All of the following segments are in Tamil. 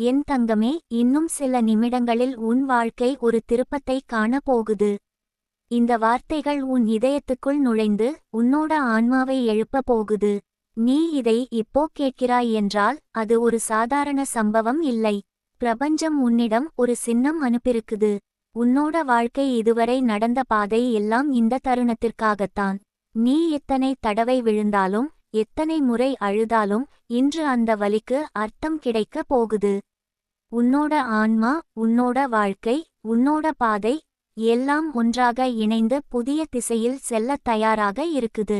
என் தங்கமே இன்னும் சில நிமிடங்களில் உன் வாழ்க்கை ஒரு திருப்பத்தை காண போகுது இந்த வார்த்தைகள் உன் இதயத்துக்குள் நுழைந்து உன்னோட ஆன்மாவை எழுப்ப போகுது. நீ இதை இப்போ கேட்கிறாய் என்றால் அது ஒரு சாதாரண சம்பவம் இல்லை. பிரபஞ்சம் உன்னிடம் ஒரு சின்னம் அனுப்பியிருக்குது. உன்னோட வாழ்க்கை இதுவரை நடந்த பாதை எல்லாம் இந்த தருணத்திற்காகத்தான். நீ எத்தனை தடவை விழுந்தாலும் எத்தனை முறை அழுதாலும் இன்று அந்த வலிக்கு அர்த்தம் கிடைக்க போகுது. உன்னோட ஆன்மா உன்னோட வாழ்க்கை உன்னோட பாதை எல்லாம் ஒன்றாக இணைந்து புதிய திசையில் செல்லத் தயாராக இருக்குது.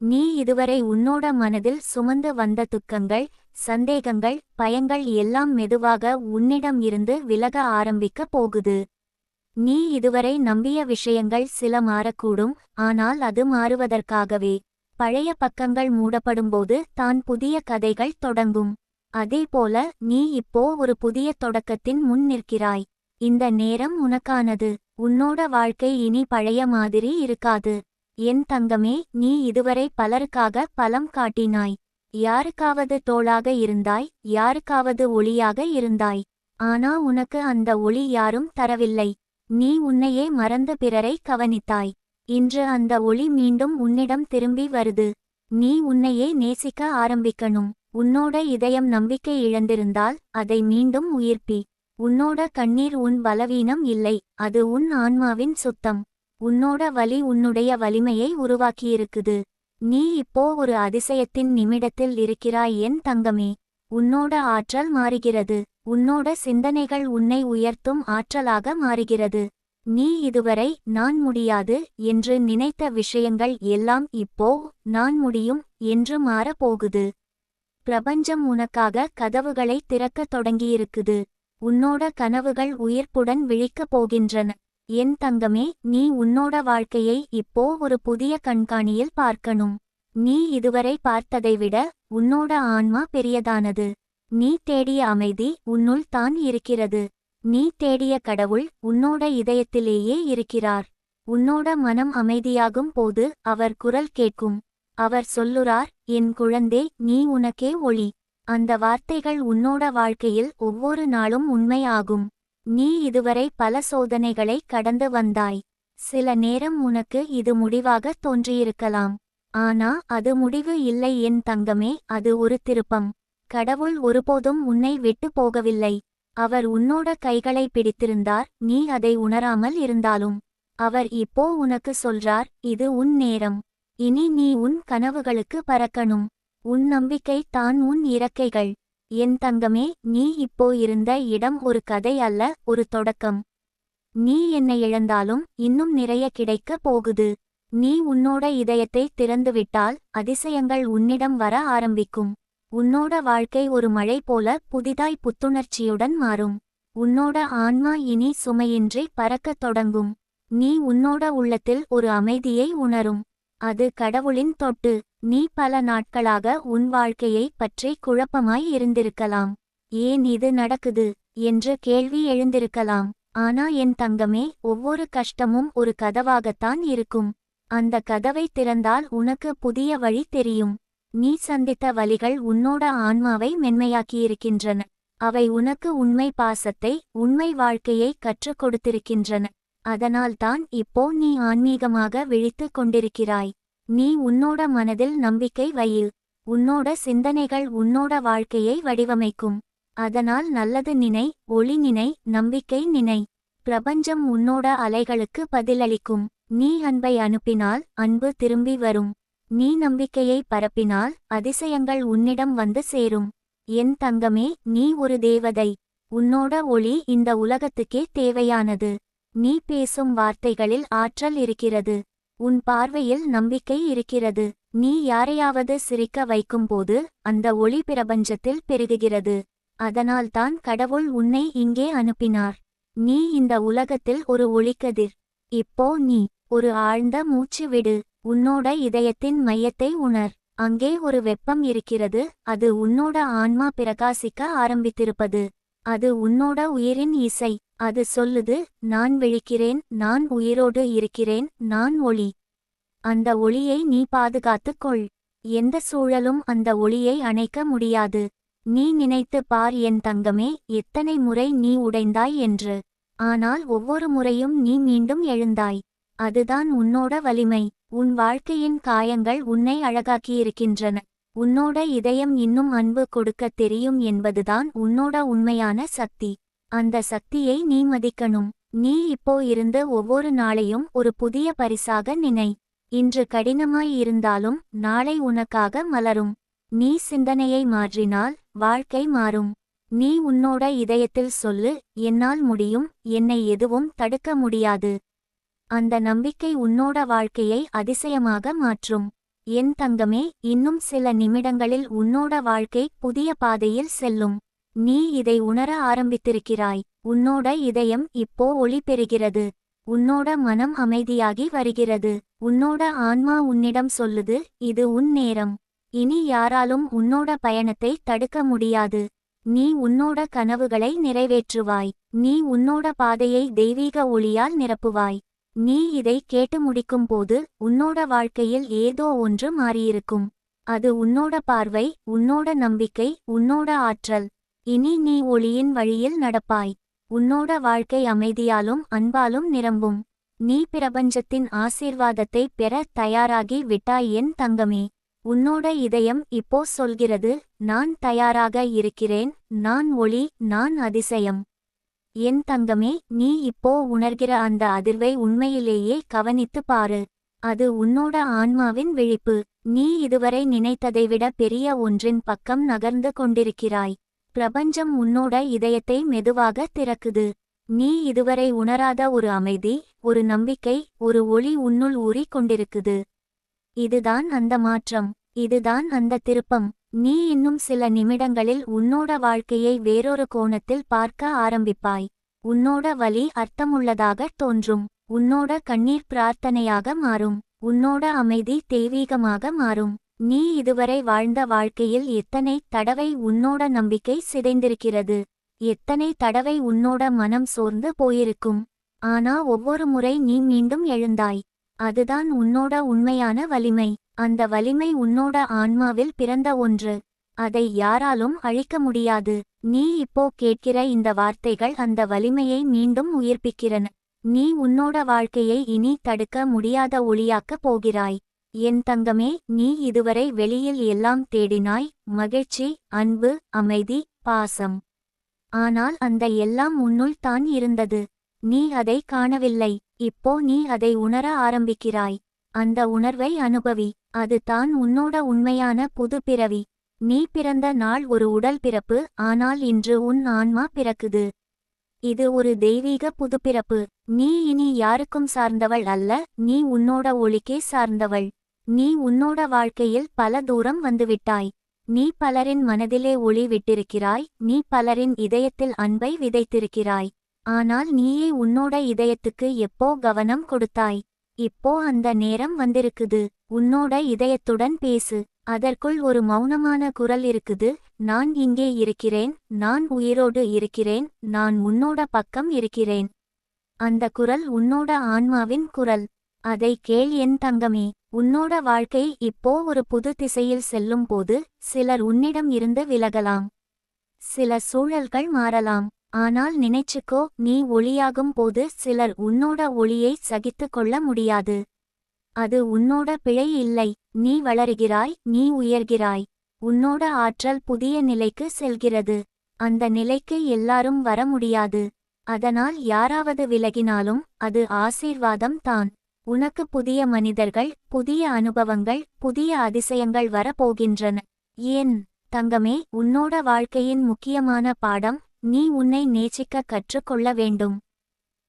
நீ இதுவரை உன்னோட மனதில் சுமந்து வந்த துக்கங்கள் சந்தேகங்கள் பயங்கள் எல்லாம் மெதுவாக உன்னிடம் இருந்து விலக ஆரம்பிக்க போகுது. நீ இதுவரை நம்பிய விஷயங்கள் சில மாறக்கூடும் ஆனால் அது மாறுவதற்காகவே. பழைய பக்கங்கள் மூடப்படும்போது தான் புதிய கதைகள் தொடங்கும். அதேபோல நீ இப்போ ஒரு புதிய தொடக்கத்தின் முன் நிற்கிறாய். இந்த நேரம் உனக்கானது. உன்னோட வாழ்க்கை இனி பழைய மாதிரி இருக்காது. என் தங்கமே நீ இதுவரை பலருக்காக பலம் காட்டினாய். யாருக்காவது தோளாக இருந்தாய் யாருக்காவது ஒளியாக இருந்தாய். ஆனா உனக்கு அந்த ஒளி யாரும் தரவில்லை. நீ உன்னையே மறந்த பிறரை கவனித்தாய். இன்று அந்த ஒளி மீண்டும் உன்னிடம் திரும்பி வருது. நீ உன்னையே நேசிக்க ஆரம்பிக்கணும். உன்னோட இதயம் நம்பிக்கை இழந்திருந்தால் அதை மீண்டும் உயிர்ப்பி. உன்னோட கண்ணீர் உன் பலவீனம் இல்லை அது உன் ஆன்மாவின் சுத்தம். உன்னோட வலி உன்னுடைய வலிமையை உருவாக்கியிருக்குது. நீ இப்போ ஒரு அதிசயத்தின் நிமிடத்தில் இருக்கிறாய் என் தங்கமே. உன்னோட ஆற்றல் மாறுகிறது. உன்னோட சிந்தனைகள் உன்னை உயர்த்தும் ஆற்றலாக மாறுகிறது. நீ இதுவரை நான் முடியாது என்று நினைத்த விஷயங்கள் எல்லாம் இப்போ நான் முடியும் என்று மாறப் போகுது பிரபஞ்சம் உனக்காக கதவுகளை திறக்கத் தொடங்கியிருக்குது. உன்னோட கனவுகள் உயிர்ப்புடன் விழிக்கப் போகின்றன. என் தங்கமே நீ உன்னோட வாழ்க்கையை இப்போ ஒரு புதிய கண்காணியில் பார்க்கணும். நீ இதுவரை பார்த்ததை விட உன்னோட ஆன்மா பெரியதானது. நீ தேடிய அமைதி உன்னுள் தான் இருக்கிறது. நீ தேடிய கடவுள் உன்னோட இதயத்திலேயே இருக்கிறார். உன்னோட மனம் அமைதியாகும் போது அவர் குரல் கேட்கும். அவர் சொல்லுறார் என் குழந்தே நீ உனக்கே ஒளி. அந்த வார்த்தைகள் உன்னோட வாழ்க்கையில் ஒவ்வொரு நாளும் உண்மையாகும். நீ இதுவரை பல சோதனைகளை கடந்து வந்தாய். சில நேரம் உனக்கு இது முடிவாக தோன்றியிருக்கலாம். ஆனா அது முடிவு இல்லை என் தங்கமே அது ஒரு திருப்பம். கடவுள் ஒருபோதும் உன்னை விட்டு போகவில்லை. அவர் உன்னோட கைகளை பிடித்திருந்தார் நீ அதை உணராமல் இருந்தாலும். அவர் இப்போ உனக்கு சொல்றார் இது உன் நேரம். இனி நீ உன் கனவுகளுக்கு பறக்கணும். உன் நம்பிக்கை தான் உன் இறக்கைகள். என் தங்கமே நீ இப்போ இருந்த இடம் ஒரு கதை அல்ல ஒரு தொடக்கம். நீ என்னை இழந்தாலும் இன்னும் நிறைய கிடைக்கப் போகுது. நீ உன்னோட இதயத்தை திறந்துவிட்டால் அதிசயங்கள் உன்னிடம் வர ஆரம்பிக்கும். உன்னோட வாழ்க்கை ஒரு மழை போல புதிதாய் புத்துணர்ச்சியுடன் மாறும். உன்னோட ஆன்மா இனி சுமையின்றி பறக்கத் தொடங்கும். நீ உன்னோட உள்ளத்தில் ஒரு அமைதியை உணரும். அது கடவுளின் தொட்டு நீ பல நாட்களாக உன் வாழ்க்கையை பற்றி குழப்பமாய் இருந்திருக்கலாம். ஏன் இது நடக்குது? என்று கேள்வி எழுந்திருக்கலாம். ஆனா என் தங்கமே ஒவ்வொரு கஷ்டமும் ஒரு கதவாகத்தான் இருக்கும். அந்த கதவை திறந்தால் உனக்கு புதிய வழி தெரியும். நீ சந்தித்த வழிகள் உன்னோட ஆன்மாவை மென்மையாக்கியிருக்கின்றன. அவை உனக்கு உண்மை பாசத்தை உண்மை வாழ்க்கையை கற்றுக் கொடுத்திருக்கின்றன. அதனால்தான் இப்போ நீ ஆன்மீகமாக விழித்துக் கொண்டிருக்கிறாய். நீ உன்னோட மனதில் நம்பிக்கை வையில் உன்னோட சிந்தனைகள் உன்னோட வாழ்க்கையை வடிவமைக்கும். அதனால் நல்லது நினை ஒளி நினை நம்பிக்கை நினை. பிரபஞ்சம் உன்னோட அலைகளுக்கு பதிலளிக்கும். நீ அன்பை அனுப்பினால் அன்பு திரும்பி வரும். நீ நம்பிக்கையை பரப்பினால் அதிசயங்கள் உன்னிடம் வந்து சேரும். என் தங்கமே நீ ஒரு தேவதை. உன்னோட ஒளி இந்த உலகத்துக்கே தேவையானது. நீ பேசும் வார்த்தைகளில் ஆற்றல் இருக்கிறது. உன் பார்வையில் நம்பிக்கை இருக்கிறது. நீ யாரையாவது சிரிக்க வைக்கும்போது அந்த ஒளி பிரபஞ்சத்தில் பெருகுகிறது. அதனால்தான் கடவுள் உன்னை இங்கே அனுப்பினார். நீ இந்த உலகத்தில் ஒரு ஒளிக்கதிர். இப்போ நீ ஒரு ஆழ்ந்த மூச்சு விடு. உன்னோட இதயத்தின் மையத்தை உணர். அங்கே ஒரு வெப்பம் இருக்கிறது. அது உன்னோட ஆன்மா பிரகாசிக்க ஆரம்பித்திருப்பது. அது உன்னோட உயிரின் இசை. அது சொல்லுது நான் விழிக்கிறேன் நான் உயிரோடு இருக்கிறேன் நான் ஒளி. அந்த ஒளியை நீ பாதுகாத்துக் கொள். எந்த சூழலும் அந்த ஒளியை அணைக்க முடியாது. நீ நினைத்து பார் என் தங்கமே எத்தனை முறை நீ உடைந்தாய் என்று. ஆனால் ஒவ்வொரு முறையும் நீ மீண்டும் எழுந்தாய். அதுதான் உன்னோட வலிமை. உன் வாழ்க்கையின் காயங்கள் உன்னை அழகாக்கியிருக்கின்றன. உன்னோட இதயம் இன்னும் அன்பு கொடுக்க தெரியும் என்பதுதான் உன்னோட உண்மையான சக்தி. அந்த சக்தியை நீ மதிக்கணும். நீ இப்போ இருந்து ஒவ்வொரு நாளையும் ஒரு புதிய பரிசாக நினை. இன்று கடினமாய் இருந்தாலும் நாளை உனக்காக மலரும். நீ சிந்தனையை மாற்றினால் வாழ்க்கை மாறும். நீ உன்னோட இதயத்தில் சொல்லு என்னால் முடியும் என்னை எதுவும் தடுக்க முடியாது. அந்த நம்பிக்கை உன்னோட வாழ்க்கையை அதிசயமாக மாற்றும். என் தங்கமே இன்னும் சில நிமிடங்களில் உன்னோட வாழ்க்கை புதிய பாதையில் செல்லும். நீ இதை உணர ஆரம்பித்திருக்கிறாய். உன்னோட இதயம் இப்போ ஒளி பெறுகிறது. உன்னோட மனம் அமைதியாகி வருகிறது. உன்னோட ஆன்மா உன்னிடம் சொல்லுது இது உன் நேரம். இனி யாராலும் உன்னோட பயணத்தை தடுக்க முடியாது. நீ உன்னோட கனவுகளை நிறைவேற்றுவாய். நீ உன்னோட பாதையை தெய்வீக ஒளியால் நிரப்புவாய். நீ இதை கேட்டு முடிக்கும்போது உன்னோட வாழ்க்கையில் ஏதோ ஒன்று மாறியிருக்கும். அது உன்னோட பார்வை உன்னோட நம்பிக்கை உன்னோட ஆற்றல். இனி நீ ஒளியின் வழியில் நடப்பாய். உன்னோட வாழ்க்கை அமைதியாலும் அன்பாலும் நிரம்பும். நீ பிரபஞ்சத்தின் ஆசீர்வாதத்தை பெற தயாராகி விட்டாய் என் தங்கமே. உன்னோட இதயம் இப்போ சொல்கிறது நான் தயாராக இருக்கிறேன் நான் ஒளி நான் அதிசயம். என் தங்கமே நீ இப்போ உணர்கிற அந்த அதிர்வை உண்மையிலேயே கவனித்து பாரு. அது உன்னோட ஆன்மாவின் விழிப்பு. நீ இதுவரை நினைத்ததை விட பெரிய ஒன்றின் பக்கம் நகர்ந்து கொண்டிருக்கிறாய். பிரபஞ்சம் உன்னோட இதயத்தை மெதுவாக திறக்குது. நீ இதுவரை உணராத ஒரு அமைதி ஒரு நம்பிக்கை ஒரு ஒளி உன்னுள் ஊறிக் கொண்டிருக்குது. இதுதான் அந்த மாற்றம். இதுதான் அந்த திருப்பம். நீ இன்னும் சில நிமிடங்களில் உன்னோட வாழ்க்கையை வேறொரு கோணத்தில் பார்க்க ஆரம்பிப்பாய். உன்னோட வலி அர்த்தமுள்ளதாக தோன்றும். உன்னோட கண்ணீர் பிரார்த்தனையாக மாறும். உன்னோட அமைதி தெய்வீகமாக மாறும். நீ இதுவரை வாழ்ந்த வாழ்க்கையில் எத்தனை தடவை உன்னோட நம்பிக்கை சிதைந்திருக்கிறது? எத்தனை தடவை உன்னோட மனம் சோர்ந்து போயிருக்கும்? ஆனா ஒவ்வொரு முறை நீ மீண்டும் எழுந்தாய். அதுதான் உன்னோட உண்மையான வலிமை. அந்த வலிமை உன்னோட ஆன்மாவில் பிறந்த ஒன்று. அதை யாராலும் அழிக்க முடியாது. நீ இப்போ கேட்கிற இந்த வார்த்தைகள் அந்த வலிமையை மீண்டும் உயிர்ப்பிக்கிறன நீ உன்னோட வாழ்க்கையை இனி தடுக்க முடியாத ஒளியாக்கப் போகிறாய். என் தங்கமே நீ இதுவரை வெளியில் எல்லாம் தேடினாய். மகிழ்ச்சி அன்பு அமைதி பாசம். ஆனால் அந்த எல்லாம் உன்னுள் தான் இருந்தது. நீ அதை காணவில்லை. இப்போ நீ அதை உணர ஆரம்பிக்கிறாய். அந்த உணர்வை அனுபவி. அது தான் உன்னோட உண்மையான புது பிறவி. நீ பிறந்த நாள் ஒரு உடல் பிறப்பு ஆனால் இன்று உன் ஆன்மா பிறக்குது. இது ஒரு தெய்வீக புதுப்பிறப்பு நீ இனி யாருக்கும் சார்ந்தவள் அல்ல நீ உன்னோட ஒளிக்கே சார்ந்தவள். நீ உன்னோட வாழ்க்கையில் பல தூரம் வந்துவிட்டாய். நீ பலரின் மனதிலே ஒளி விட்டிருக்கிறாய் நீ பலரின் இதயத்தில் அன்பை விதைத்திருக்கிறாய். ஆனால் நீயே உன்னோட இதயத்துக்கு எப்போ கவனம் கொடுத்தாய்? இப்போ அந்த நேரம் வந்திருக்குது. உன்னோட இதயத்துடன் பேசு. அதற்குள் ஒரு மௌனமான குரல் இருக்குது. நான் இங்கே இருக்கிறேன். நான் உயிரோடு இருக்கிறேன். நான் உன்னோட பக்கம் இருக்கிறேன். அந்த குரல் உன்னோட ஆன்மாவின் குரல். அதை கேள் என் தங்கமே. உன்னோட வாழ்க்கை இப்போ ஒரு புது திசையில் செல்லும் போது சிலர் உன்னிடம் இருந்து விலகலாம். சில சூழல்கள் மாறலாம். ஆனால் நினைச்சுக்கோ நீ ஒளியாகும் போது சிலர் உன்னோட ஒளியை சகித்து கொள்ள முடியாது. அது உன்னோட பிழை இல்லை. நீ வளருகிறாய் நீ உயர்கிறாய். உன்னோட ஆற்றல் புதிய நிலைக்கு செல்கிறது. அந்த நிலைக்கு எல்லாரும் வர முடியாது. அதனால் யாராவது விலகினாலும் அது ஆசீர்வாதம் தான். உனக்கு புதிய மனிதர்கள் புதிய அனுபவங்கள் புதிய அதிசயங்கள் வரப்போகின்றன. ஏன்? தங்கமே உன்னோட வாழ்க்கையின் முக்கியமான பாடம் நீ உன்னை நேசிக்க கற்றுக்கொள்ள வேண்டும்.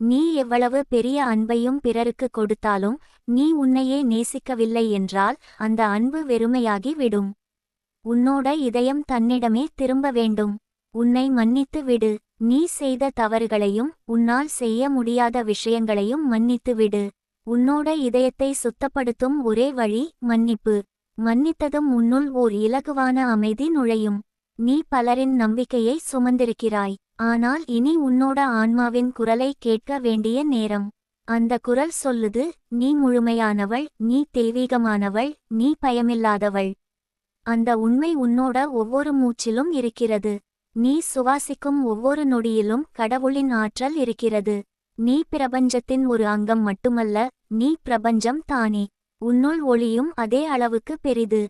நீ எவ்வளவு பெரிய அன்பையும் பிறருக்கு கொடுத்தாலும் நீ உன்னையே நேசிக்கவில்லை என்றால் அந்த அன்பு வெறுமையாகி விடும். உன்னோட இதயம் தன்னிடமே திரும்ப வேண்டும். உன்னை மன்னித்து விடு. நீ செய்த தவறுகளையும் உன்னால் செய்ய முடியாத விஷயங்களையும் மன்னித்து விடு. உன்னோட இதயத்தை சுத்தப்படுத்தும் ஒரே வழி மன்னிப்பு. மன்னித்ததும் உன்னுள் ஓர் இலகுவான அமைதி நுழையும். நீ பலரின் நம்பிக்கையை சுமந்திருக்கிறாய். ஆனால் இனி உன்னோட ஆன்மாவின் குரலை கேட்க வேண்டிய நேரம். அந்த குரல் சொல்லுது நீ முழுமையானவள் நீ தெய்வீகமானவள் நீ பயமில்லாதவள். அந்த உண்மை உன்னோட ஒவ்வொரு மூச்சிலும் இருக்கிறது. நீ சுவாசிக்கும் ஒவ்வொரு நொடியிலும் கடவுளின் ஆற்றல் இருக்கிறது. நீ பிரபஞ்சத்தின் ஒரு அங்கம் மட்டுமல்ல நீ பிரபஞ்சம் தானே. உன்னுள் ஒளியும் அதே அளவுக்கு பெரிது.